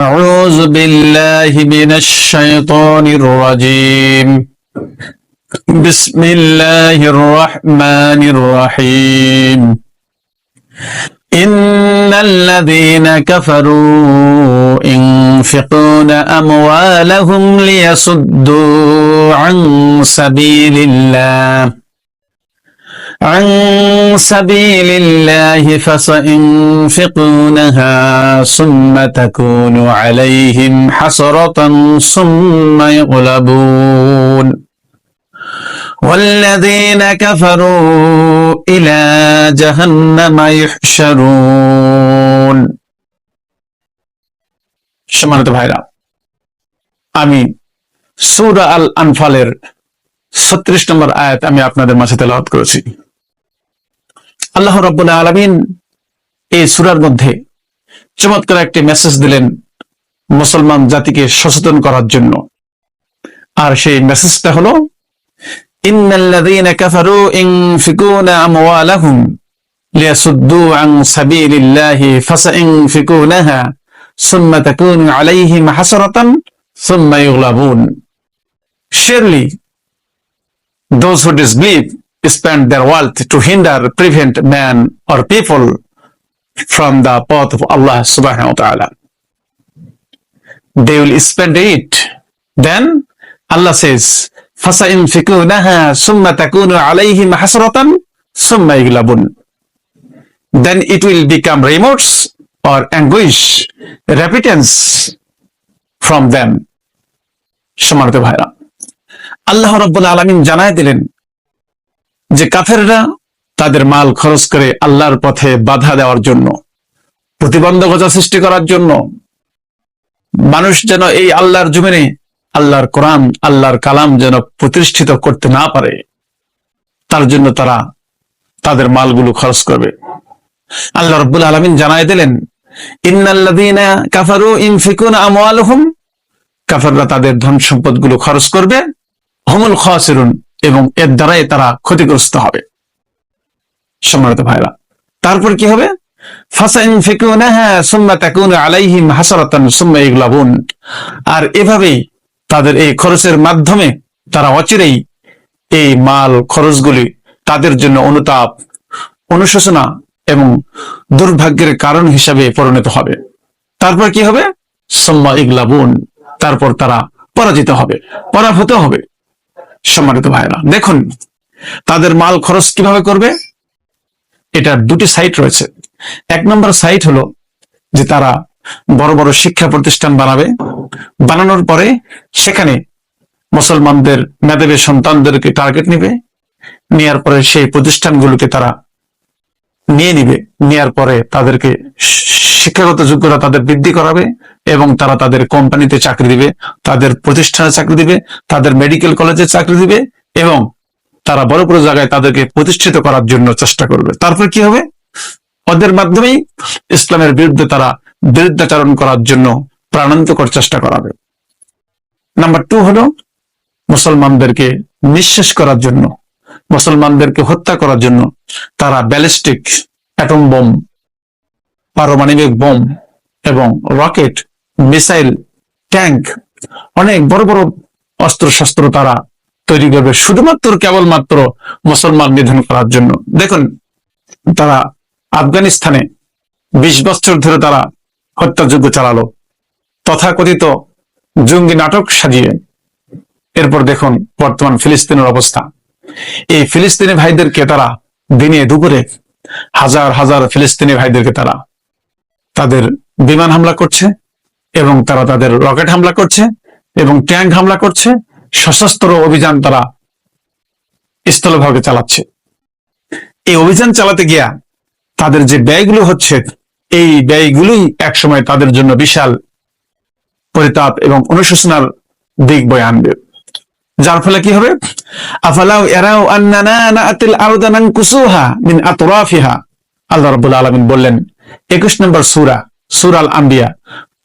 أعوذ بالله من الشيطان الرجيم. بسم الله الرحمن الرحيم. إن الذين كفروا ينفقون أموالهم ليصدوا عن سبيل الله. عن سبيل الله فسينفقونها ثم تكون عليهم حسرة ثم يغلبون والذين كفروا إلى جهنم يحشرون সম্মানিত ভাইরা আমি সূরা আল আনফালের ছত্রিশ নম্বর আয়াত আমি আপনাদের মাঝে তেলাওয়াত করেছি আল্লাহ রব্বুল্লাহ আলমিন এই সুরার মধ্যে চমৎকার একটি মেসেজ দিলেন মুসলমান জাতিকে সচেতন করার জন্য। আর সেই মেসেজটা হলো Surely spend their wealth to hinder, prevent man or people from the path of Allah subhanahu wa ta'ala. They will spend it. Then Allah says, فَسَيُنْفِقُونَهَا ثُمَّ تَكُونُ عَلَيْهِمْ حَسْرَةً ثُمَّ يَغْلَبُونَ Then it will become remorse or anguish, repentance from them. সম্মানিত ভাইরা আল্লাহ রব্বুল আলমিন জানায় দিলেন যে কাফেররা তাদের মাল খরচ করে আল্লাহর পথে বাধা দেওয়ার জন্য, প্রতিবন্ধকতা সৃষ্টি করার জন্য, মানুষ যেন এই আল্লাহর জমিনে, আল্লাহর কোরআন, আল্লাহর কালাম যেন প্রতিষ্ঠিত করতে না পারে, তার জন্য তারা তাদের মালগুলো খরচ করবে। আল্লাহ রব্বুল আলমিন জানাই দিলেন কাফেররা তাদের ধন সম্পদগুলো খরচ করবে, হমুল খাসিরুন। এবং এর দ্বারাই তারা ক্ষতিগ্রস্ত হবে। সম্মানিত ভাইরা, তারপর কি হবে? আর এভাবেই তাদের এই খরচের মাধ্যমে তারা অচিরেই এই মাল খরচগুলি তাদের জন্য অনুতাপ, অনুশোচনা এবং দুর্ভাগ্যের কারণ হিসাবে পরিণত হবে। তারপর কি হবে? সম্মা ইগলাবুন, তারপর তারা পরাজিত হবে, পরাভূত হবে। সম্মানিত ভাইরা দেখুন, তাদের মাল খরচ কীভাবে করবে? এটার দুটি সাইট রয়েছে। এক নম্বর সাইট হলো যে তারা বড় বড় শিক্ষা প্রতিষ্ঠান বানাবে। বানানোর পরে সেখানে মুসলমানদের মেধাবী সন্তানদেরকে টার্গেট নিবে। নেয়ার পরে সেই প্রতিষ্ঠানগুলোকে তারা নিয়ে নিবে। নেয়ার পরে তাদেরকে শিক্ষাগত যোগ্যতা তাদের বৃদ্ধি করাবে এবং তারা তাদের কোম্পানিতে চাকরি দিবে, তাদের প্রতিষ্ঠানে চাকরি দিবে, তাদের মেডিকেল কলেজে চাকরি দিবে এবং তারা বড় বড় জায়গায় তাদেরকে প্রতিষ্ঠিত করার জন্য চেষ্টা করবে। তারপর কি হবে? ওদের মাধ্যমেই ইসলামের বিরুদ্ধে তারা বিরুদ্ধাচারণ করার জন্য প্রাণান্তকর চেষ্টা করাবে। নাম্বার টু হলো মুসলমানদেরকে নিঃশেষ করার জন্য, মুসলমানদেরকে হত্যা করার জন্য তারা ব্যালিস্টিক অ্যাটম বোম পারমাণবিক বোম এবং রকেট, মিসাইল, ট্যাঙ্ক, অনেক বড় বড় অস্ত্র শস্ত্র তারা তৈরি করবে শুধুমাত্র কেবলমাত্র মুসলমান নিধন করার জন্য। দেখুন, তারা আফগানিস্তানে বিশ বছর ধরে তারা হত্যাযজ্ঞ চালালো, তথাকথিত জঙ্গি নাটক সাজিয়ে। এরপর দেখুন বর্তমান ফিলিস্তিনের অবস্থা। এই ফিলিস্তিনি ভাইদেরকে তারা দিনে দুপুরে হাজার হাজার ফিলিস্তিনি ভাইদেরকে তারা তাদের বিমান হামলা করছে এবং তারা তাদের রকেট হামলা করছে এবং ট্যাঙ্ক হামলা করছে, সশস্ত্র অভিযান তারা স্থলভাগে চালাচ্ছে। এই অভিযান চালাতে গিয়া তাদের যে ব্যয়গুলো হচ্ছে, এই ব্যয়গুলোই একসময় তাদের জন্য বিশাল পরিতাপ এবং অনুশোচনার দিক বয়ে আনবে। যার ফলে কি হবে? আফালাউ এরাও আন্নানা নাআতিল আরদানান কুসুহা মিন আতরাফিহা। আল্লাহ রাব্বুল আলামিন বললেন 21 নম্বর সূরা সূরা আল আম্বিয়া।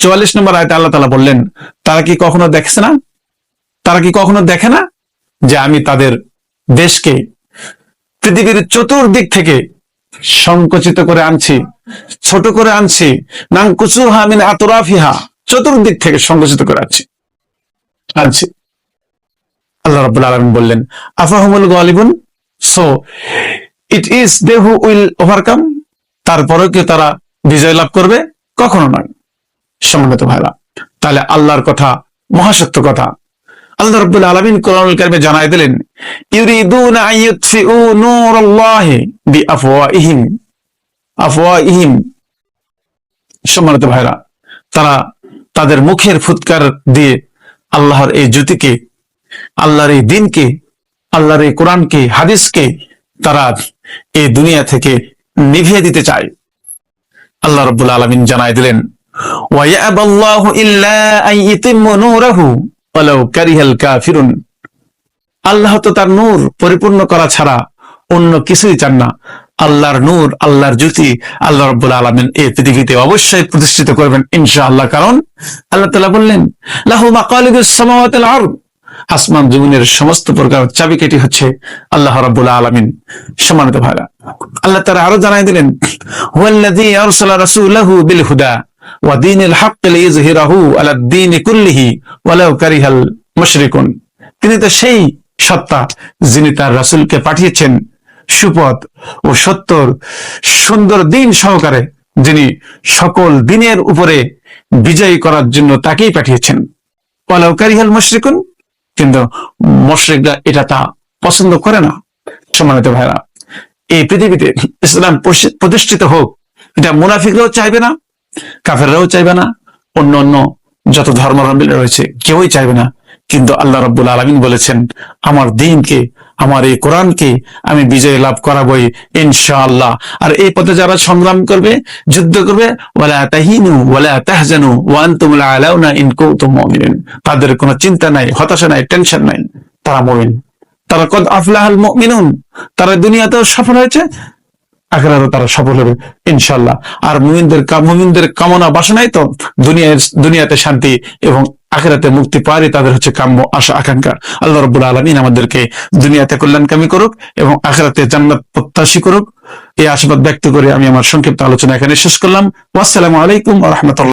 44 নম্বর আয়াতে আল্লাহ তাআলা বললেন, তারা কি কখনো দেখছে না? তারা কি কখনো দেখে না যে আমি তাদের দেশকে পৃথিবীর চতুর্দিক থেকে সংকুচিত করে আনছি, ছোট করে আনছি নাং কুসুহা মিন আতরাফিহা, চতুর্দিক থেকে সংগঠিত করে আনছি আনছি। আল্লাহ রাব্বুল আলামিন বললেন, আফাহমুল গালিবুন? So it is they who will overcome তারপরেও কি তারা বিজয় লাভ করবে? কখনো নয়। সম্মানিত ভাইরা তাহলে আল্লাহর কথা, মহাসত্য কথা আল্লাহ রাব্বুল আলামিন কোরআনুল কারিমে জানাই দিলেন সম্মানিত ভাইরা তারা তাদের মুখের ফুৎকার দিয়ে আল্লাহর এই জ্যোতিকে, আল্লাহর এই দিনকে, আল্লাহর এই কোরআনকে, হাদিসকে তারা এই দুনিয়া থেকে নিভিয়ে দিতে চায় আল্লাহ রব্বুল আলমিন জানাই দিলেন আল্লাহ তো তার নূর পরিপূর্ণ করা ছাড়া অন্য কিছুই চান না। আল্লাহর নূর, আল্লাহর জ্যোতি আল্লাহ রব আলমিন এই পৃথিবীতে অবশ্যই প্রতিষ্ঠিত করবেন ইনশা আল্লাহ কারণ আল্লাহ তালা বললেন, লাহু মাকালিবুল সামাওয়াত আসমান জমিনের সমস্ত প্রকার চাবিকাঠি হচ্ছে আল্লাহ রাব্বুল আলামিন। সম্মানিত ভাইরা, আল্লাহ তারা আরও জানাই দিলেন তিনি তো সেই সত্তা যিনি তার রাসূলকে পাঠিয়েছেন। সুপথ ও সত্যর সুন্দর দিন সহকারে যিনি সকল দিনের উপরে বিজয়ী করার জন্য তাকেই পাঠিয়েছেন। ওয়ালাউ কারিহাল মুশরিকুন কিন্তু মশ্রিকরা এটা তা পছন্দ করে না, সম্মানিত ভাইরা এই পৃথিবীতে ইসলাম প্রতিষ্ঠিত হোক, এটা মুনাফিকরাও চাইবে না, কাফেররাও চাইবে না, অন্য অন্য যত ধর্মাবলম্বী রয়েছে কেউই চাইবে না। কিন্তু আল্লাহ রব্বুল আলমিন বলেছেন, আমার দিনকে আমার এই কোরআনকে আমি বিজয় লাভ করাবই, ইনশাআল্লাহ। আর এই পথে যারা সংগ্রাম করবে, যুদ্ধ করবে তাদের কোনো চিন্তা নাই, হতাশা নাই, টেনশন নাই, তারা মুমিন। তারা কদ আফলাহাল মুমিনুন, তারা দুনিয়াতেও সফল হয়েছে আখেরাতে তারা সফল হবে ইনশাল্লাহ আর মুমিনদের মুমিনদের কামনা বাসনাই তো দুনিয়ার দুনিয়াতে শান্তি এবং আখেরাতে মুক্তি পাওয়ারই তাদের হচ্ছে কাম্য আশা, আকাঙ্ক্ষা। আল্লাহ রবুল আলমিন আমাদেরকে দুনিয়াতে কল্যাণকামী করুক এবং আখেরাতে জান্নাত প্রত্যাশী করুক। এই আশীর্বাদ ব্যক্ত করে আমি আমার সংক্ষিপ্ত আলোচনা এখানে শেষ করলাম। আসসালামু আলাইকুম রহমতুল্লাহ।